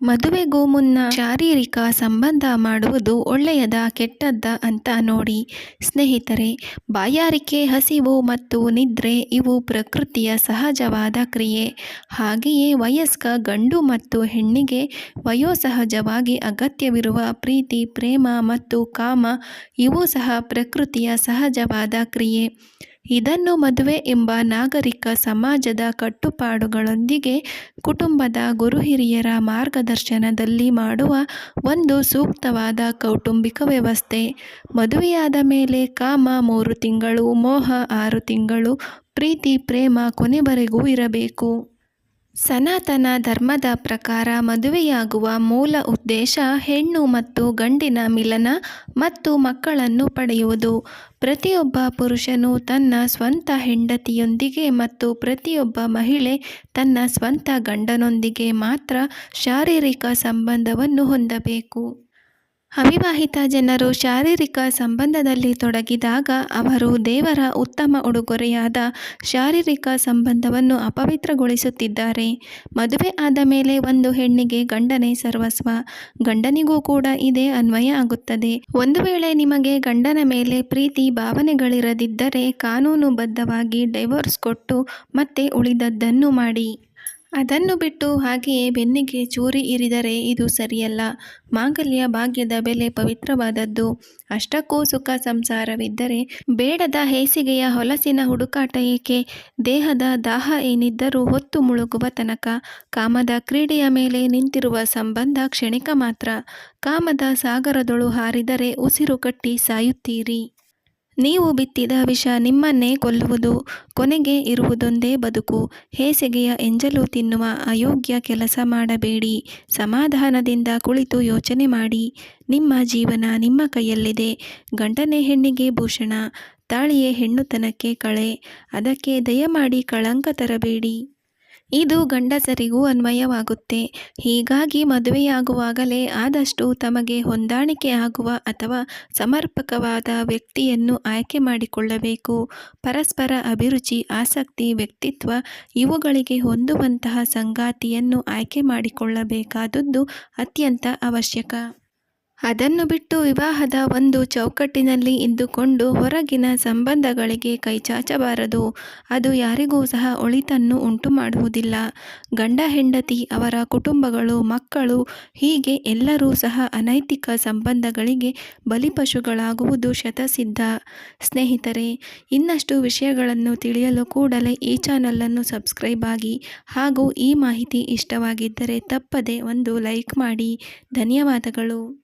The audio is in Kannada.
ಮದುವೆಗೂ ಮುನ್ನ ಶಾರೀರಿಕ ಸಂಬಂಧ ಮಾಡುವುದು ಒಳ್ಳೆಯದ ಕೆಟ್ಟದ್ದ ಅಂತ ನೋಡಿ. ಸ್ನೇಹಿತರೆ, ಬಾಯಾರಿಕೆ, ಹಸಿವು ಮತ್ತು ನಿದ್ರೆ ಇವು ಪ್ರಕೃತಿಯ ಸಹಜವಾದ ಕ್ರಿಯೆ. ಹಾಗೆಯೇ ವಯಸ್ಕ ಗಂಡು ಮತ್ತು ಹೆಣ್ಣಿಗೆ ವಯೋಸಹಜವಾಗಿ ಅಗತ್ಯವಿರುವ ಪ್ರೀತಿ, ಪ್ರೇಮ ಮತ್ತು ಕಾಮ ಇವು ಸಹ ಪ್ರಕೃತಿಯ ಸಹಜವಾದ ಕ್ರಿಯೆ. ಇದನ್ನು ಮದುವೆ ಎಂಬ ನಾಗರಿಕ ಸಮಾಜದ ಕಟ್ಟುಪಾಡುಗಳೊಂದಿಗೆ ಕುಟುಂಬದ ಗುರುಹಿರಿಯರ ಮಾರ್ಗದರ್ಶನದಲ್ಲಿ ಮಾಡುವ ಒಂದು ಸೂಕ್ತವಾದ ಕೌಟುಂಬಿಕ ವ್ಯವಸ್ಥೆ. ಮದುವೆಯಾದ ಮೇಲೆ ಕಾಮ ಮೂರು ತಿಂಗಳು, ಮೋಹ ಆರು ತಿಂಗಳು, ಪ್ರೀತಿ, ಪ್ರೇಮ ಕೊನೆವರೆಗೂ ಇರಬೇಕು. ಸನಾತನ ಧರ್ಮದ ಪ್ರಕಾರ ಮದುವೆಯಾಗುವ ಮೂಲ ಉದ್ದೇಶ ಹೆಣ್ಣು ಮತ್ತು ಗಂಡಿನ ಮಿಲನ ಮತ್ತು ಮಕ್ಕಳನ್ನು ಪಡೆಯುವುದು. ಪ್ರತಿಯೊಬ್ಬ ಪುರುಷನು ತನ್ನ ಸ್ವಂತ ಹೆಂಡತಿಯೊಂದಿಗೆ ಮತ್ತು ಪ್ರತಿಯೊಬ್ಬ ಮಹಿಳೆ ತನ್ನ ಸ್ವಂತ ಗಂಡನೊಂದಿಗೆ ಮಾತ್ರ ಶಾರೀರಿಕ ಸಂಬಂಧವನ್ನು ಹೊಂದಬೇಕು. ಅವಿವಾಹಿತ ಜನರು ಶಾರೀರಿಕ ಸಂಬಂಧದಲ್ಲಿ ತೊಡಗಿದಾಗ ಅವರು ದೇವರ ಉತ್ತಮ ಉಡುಗೊರೆಯಾದ ಶಾರೀರಿಕ ಸಂಬಂಧವನ್ನು ಅಪವಿತ್ರಗೊಳಿಸುತ್ತಿದ್ದಾರೆ. ಮದುವೆ ಆದ ಮೇಲೆ ಒಂದು ಹೆಣ್ಣಿಗೆ ಗಂಡನೇ ಸರ್ವಸ್ವ. ಗಂಡನಿಗೂ ಕೂಡ ಇದೇ ಅನ್ವಯ ಆಗುತ್ತದೆ. ಒಂದು ವೇಳೆ ನಿಮಗೆ ಗಂಡನ ಮೇಲೆ ಪ್ರೀತಿ, ಭಾವನೆಗಳಿರದಿದ್ದರೆ ಕಾನೂನುಬದ್ಧವಾಗಿ ಡೈವೋರ್ಸ್ ಕೊಟ್ಟು ಮತ್ತೆ ಉಳಿದದ್ದನ್ನು ಮಾಡಿ. ಅದನ್ನು ಬಿಟ್ಟು ಹಾಗೆಯೇ ಬೆನ್ನಿಗೆ ಚೂರಿ ಇರಿದರೆ ಇದು ಸರಿಯಲ್ಲ. ಮಾಂಗಲ್ಯ ಭಾಗ್ಯದ ಬೆಲೆ ಪವಿತ್ರವಾದದ್ದು. ಅಷ್ಟಕ್ಕೂ ಸುಖ ಸಂಸಾರವಿದ್ದರೆ ಬೇಡದ ಹೇಸಿಗೆಯ ಹೊಲಸಿನ ಹುಡುಕಾಟ ಏಕೆ? ದೇಹದ ದಾಹ ಏನಿದ್ದರೂ ಹೊತ್ತು ಮುಳುಗುವ ತನಕ. ಕಾಮದ ಕ್ರೀಡೆಯ ಮೇಲೆ ನಿಂತಿರುವ ಸಂಬಂಧ ಕ್ಷಣಿಕ ಮಾತ್ರ. ಕಾಮದ ಸಾಗರದೊಳು ಹಾರಿದರೆ ಉಸಿರು ಕಟ್ಟಿ ಸಾಯುತ್ತೀರಿ. ನೀವು ಬಿತ್ತಿದ ವಿಷ ನಿಮ್ಮನ್ನೇ ಕೊಲ್ಲುವುದು, ಕೊನೆಗೆ ಇರುವುದೊಂದೇ ಬದುಕು. ಹೇಸಿಗೆಯ ಎಂಜಲು ತಿನ್ನುವ ಅಯೋಗ್ಯ ಕೆಲಸ ಮಾಡಬೇಡಿ, ಸಮಾಧಾನದಿಂದ ಕುಳಿತು ಯೋಚನೆ ಮಾಡಿ. ನಿಮ್ಮ ಜೀವನ ನಿಮ್ಮ ಕೈಯಲ್ಲಿದೆ. ಗಂಡನೇ ಹೆಣ್ಣಿಗೆ ಭೂಷಣ, ತಾಳಿಯೇ ಹೆಣ್ಣುತನಕ್ಕೆ ಕಳೆ. ಅದಕ್ಕೆ ದಯಮಾಡಿ ಕಳಂಕ ತರಬೇಡಿ. ಇದು ಗಂಡಸರಿಗೂ ಅನ್ವಯವಾಗುತ್ತೆ. ಹೀಗಾಗಿ ಮದುವೆಯಾಗುವಾಗಲೇ ಆದಷ್ಟು ತಮಗೆ ಹೊಂದಾಣಿಕೆ ಆಗುವ ಅಥವಾ ಸಮರ್ಪಕವಾದ ವ್ಯಕ್ತಿಯನ್ನು ಆಯ್ಕೆ ಮಾಡಿಕೊಳ್ಳಬೇಕು. ಪರಸ್ಪರ ಅಭಿರುಚಿ, ಆಸಕ್ತಿ, ವ್ಯಕ್ತಿತ್ವ ಇವುಗಳಿಗೆ ಹೊಂದುವಂತಹ ಸಂಗಾತಿಯನ್ನು ಆಯ್ಕೆ ಮಾಡಿಕೊಳ್ಳಬೇಕಾದದ್ದು ಅತ್ಯಂತ ಅವಶ್ಯಕ. ಅದನ್ನು ಬಿಟ್ಟು ವಿವಾಹದ ಒಂದು ಚೌಕಟ್ಟಿನಲ್ಲಿ ಇದ್ದುಕೊಂಡು ಹೊರಗಿನ ಸಂಬಂಧಗಳಿಗೆ ಕೈಚಾಚಬಾರದು ಅದು ಯಾರಿಗೂ ಸಹ ಒಳಿತನ್ನು ಉಂಟು ಮಾಡುವುದಿಲ್ಲ ಗಂಡ ಹೆಂಡತಿ, ಅವರ ಕುಟುಂಬಗಳು, ಮಕ್ಕಳು, ಹೀಗೆ ಎಲ್ಲರೂ ಸಹ ಅನೈತಿಕ ಸಂಬಂಧಗಳಿಗೆ ಬಲಿಪಶುಗಳಾಗುವುದು ಶತಸಿದ್ಧ. ಸ್ನೇಹಿತರೆ, ಇನ್ನಷ್ಟು ವಿಷಯಗಳನ್ನು ತಿಳಿಯಲು ಕೂಡಲೇ ಈ ಚಾನಲನ್ನು ಸಬ್ಸ್ಕ್ರೈಬ್ ಆಗಿ ಹಾಗೂ ಈ ಮಾಹಿತಿ ಇಷ್ಟವಾಗಿದ್ದರೆ ತಪ್ಪದೆ ಒಂದು ಲೈಕ್ ಮಾಡಿ. ಧನ್ಯವಾದಗಳು.